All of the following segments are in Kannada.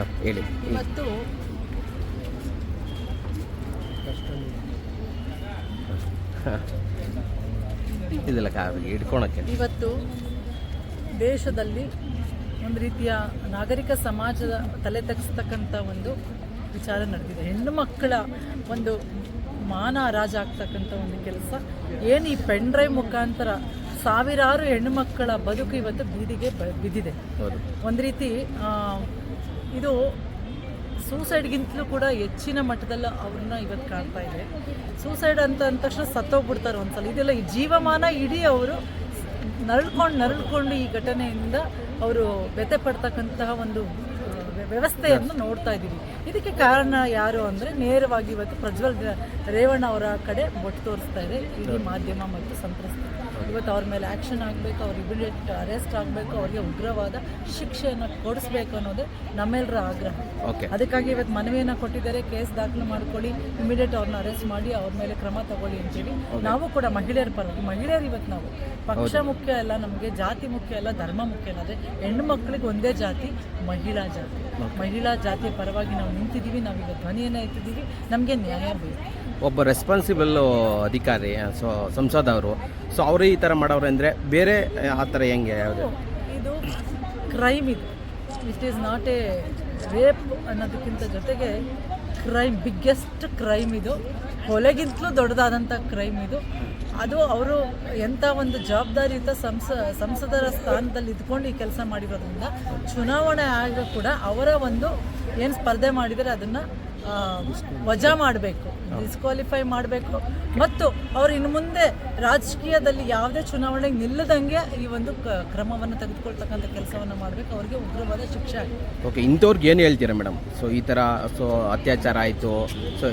ಹೇಳಿ. ಇವತ್ತು ಇದೆಲ್ಲ ಹಿಡ್ಕೊಳಕ್ಕೆ. ಇವತ್ತು ದೇಶದಲ್ಲಿ ಒಂದು ರೀತಿಯ ನಾಗರಿಕ ಸಮಾಜದ ತಲೆ ತಗ್ಸ್ತಕ್ಕಂಥ ಒಂದು ವಿಚಾರ ನಡೆದಿದೆ. ಹೆಣ್ಣು ಮಕ್ಕಳ ಒಂದು ಮಾನ ರಾಜ ಆಗ್ತಕ್ಕಂಥ ಒಂದು ಕೆಲಸ. ಏನು ಈ ಪೆನ್ ಡ್ರೈವ್ ಮುಖಾಂತರ ಸಾವಿರಾರು ಹೆಣ್ಣು ಮಕ್ಕಳ ಬದುಕು ಇವತ್ತು ಬೀದಿಗೆ ಬಿದ್ದಿದೆ. ಒಂದು ರೀತಿ ಇದು ಸೂಸೈಡ್ಗಿಂತಲೂ ಕೂಡ ಹೆಚ್ಚಿನ ಮಟ್ಟದಲ್ಲಿ ಅವ್ರನ್ನ ಇವತ್ತು ಕಾಣ್ತಾ ಇದೆ. ಸೂಸೈಡ್ ಅಂತ ಅಂದ ತಕ್ಷಣ ಸತ್ತೋಗ್ಬಿಡ್ತಾರೆ ಒಂದ್ಸಲ. ಇದೆಲ್ಲ ಈ ಜೀವಮಾನ ಇಡೀ ಅವರು ನರಳ್ಕೊಂಡು ನರಳ್ಕೊಂಡು ಈ ಘಟನೆಯಿಂದ ಅವರು ವ್ಯಥೆ ಪಡ್ತಕ್ಕಂತಹ ಒಂದು ವ್ಯವಸ್ಥೆಯನ್ನು ನೋಡ್ತಾ ಇದ್ದೀವಿ. ಇದಕ್ಕೆ ಕಾರಣ ಯಾರು ಅಂದರೆ ನೇರವಾಗಿ ಇವತ್ತು ಪ್ರಜ್ವಲ್ ರೇವಣ್ಣ ಅವರ ಕಡೆ ಬೊಟ್ಟು ತೋರಿಸ್ತಾ ಇದೆ. ಇಡೀ ಮಾಧ್ಯಮ ಮತ್ತು ಸಂತ್ರಸ್ತ. ಇವತ್ತು ಅವ್ರ ಮೇಲೆ ಆ್ಯಕ್ಷನ್ ಆಗಬೇಕು ಅವ್ರು ಇಮಿಡಿಯೇಟ್ ಅರೆಸ್ಟ್ ಆಗಬೇಕು ಅವ್ರಿಗೆ ಉಗ್ರವಾದ ಶಿಕ್ಷೆಯನ್ನು ಕೊಡಿಸ್ಬೇಕು ಅನ್ನೋದೇ ನಮ್ಮೆಲ್ಲರ ಆಗ್ರಹ. ಓಕೆ ಅದಕ್ಕಾಗಿ ಇವತ್ತು ಮನವಿಯನ್ನು ಕೊಟ್ಟಿದ್ದಾರೆ ಕೇಸ್ ದಾಖಲು ಮಾಡ್ಕೊಳ್ಳಿ ಇಮಿಡಿಯೇಟ್ ಅವ್ರನ್ನ ಅರೆಸ್ಟ್ ಮಾಡಿ ಅವ್ರ ಮೇಲೆ ಕ್ರಮ ತಗೊಳ್ಳಿ ಅಂತೇಳಿ. ನಾವು ಕೂಡ ಮಹಿಳೆಯರ ಪರವಾಗಿ ಮಹಿಳೆಯರು ಇವತ್ತು ನಾವು. ಪಕ್ಷ ಮುಖ್ಯ ಅಲ್ಲ ನಮಗೆ ಜಾತಿ ಮುಖ್ಯ ಅಲ್ಲ ಧರ್ಮ ಮುಖ್ಯ ಅಲ್ಲ ಹೆಣ್ಣು ಮಕ್ಕಳಿಗೆ ಒಂದೇ ಜಾತಿ ಮಹಿಳಾ ಜಾತಿ. ಮಹಿಳಾ ಜಾತಿಯ ಪರವಾಗಿ ನಾವು ನಿಂತಿದ್ದೀವಿ ನಾವು ಇವತ್ತು ಧ್ವನಿಯನ್ನು ಎತ್ತಿದ್ದೀವಿ ನಮಗೆ ನ್ಯಾಯ ಬೇಕು. ಒಬ್ಬ ರೆಸ್ಪಾನ್ಸಿಬಲ್ ಅಧಿಕಾರಿ ಸೊ ಸಂಸದ ಅವರು. ಸೊ ಅವರು ಈ ಥರ ಮಾಡೋರು ಅಂದರೆ ಬೇರೆ, ಆ ಥರ ಹೆಂಗೆ ಯಾವುದು? ಇದು ಕ್ರೈಮ್ ಇದು. It is not a rape ಅನ್ನೋದಕ್ಕಿಂತ ಜೊತೆಗೆ ಕ್ರೈಮ್ ಬಿಗ್ಗೆಸ್ಟ್ ಕ್ರೈಮ್ ಇದು. ಕೊಲೆಗಿಂತಲೂ ದೊಡ್ಡದಾದಂಥ ಕ್ರೈಮ್ ಇದು. ಅದು ಅವರು ಎಂಥ ಒಂದು ಜವಾಬ್ದಾರಿಯುತ ಸಂಸ, ಸಂಸದರ ಸ್ಥಾನದಲ್ಲಿ ಇದ್ಕೊಂಡು ಈ ಕೆಲಸ ಮಾಡಿರೋದ್ರಿಂದ ಚುನಾವಣೆ ಆಗ ಕೂಡ ಅವರ ಒಂದು ಏನು ಸ್ಪರ್ಧೆ ಮಾಡಿದರೆ ಅದನ್ನು ವಜಾ ಮಾಡಬೇಕು ಡಿಸ್ಕ್ವಾಲಿಫೈ ಮಾಡಬೇಕು. ಮತ್ತು ಅವರು ಇನ್ನು ಮುಂದೆ ರಾಜಕೀಯದಲ್ಲಿ ಯಾವುದೇ ಚುನಾವಣೆಗೆ ನಿಲ್ಲದಂಗೆ ಈ ಒಂದು ಕ್ರಮವನ್ನು ತೆಗೆದುಕೊಳ್ತಕ್ಕಂಥ ಕೆಲಸವನ್ನು ಮಾಡಬೇಕು. ಅವರಿಗೆ ಉಗ್ರವಾದ ಶಿಕ್ಷೆ ಓಕೆ ಇಂಥವ್ರಿಗೆ ಏನು ಹೇಳ್ತೀರಾ ಮೇಡಮ್? ಸೊ ಈ ಥರ ಸೊ ಅತ್ಯಾಚಾರ ಆಯಿತು. ಸೊ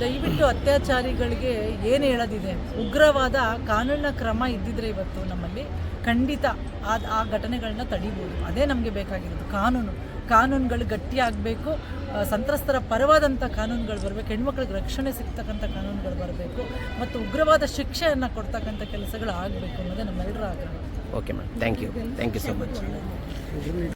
ದಯವಿಟ್ಟು ಅತ್ಯಾಚಾರಿಗಳಿಗೆ ಏನು ಹೇಳೋದಿದೆ? ಉಗ್ರವಾದ ಕಾನೂನಿನ ಕ್ರಮ ಇದ್ದಿದ್ರೆ ಇವತ್ತು ನಮ್ಮಲ್ಲಿ ಖಂಡಿತ ಆ ಘಟನೆಗಳನ್ನ ತಡಿಬೋದು. ಅದೇ ನಮಗೆ ಬೇಕಾಗಿರೋದು ಕಾನೂನು. ಕಾನೂನುಗಳು ಗಟ್ಟಿಯಾಗಬೇಕು ಸಂತ್ರಸ್ತರ ಪರವಾದಂಥ ಕಾನೂನುಗಳು ಬರಬೇಕು, ಹೆಣ್ಮಕ್ಳಿಗೆ ರಕ್ಷಣೆ ಸಿಗ್ತಕ್ಕಂಥ ಕಾನೂನುಗಳು ಬರಬೇಕು, ಮತ್ತು ಉಗ್ರವಾದ ಶಿಕ್ಷೆಯನ್ನು ಕೊಡ್ತಕ್ಕಂಥ ಕೆಲಸಗಳು ಆಗಬೇಕು ಅನ್ನೋದೇ ನಮ್ಮೆಲ್ಲರ ಆಗ್ರಹ. Okay ma'am thank you thank you so much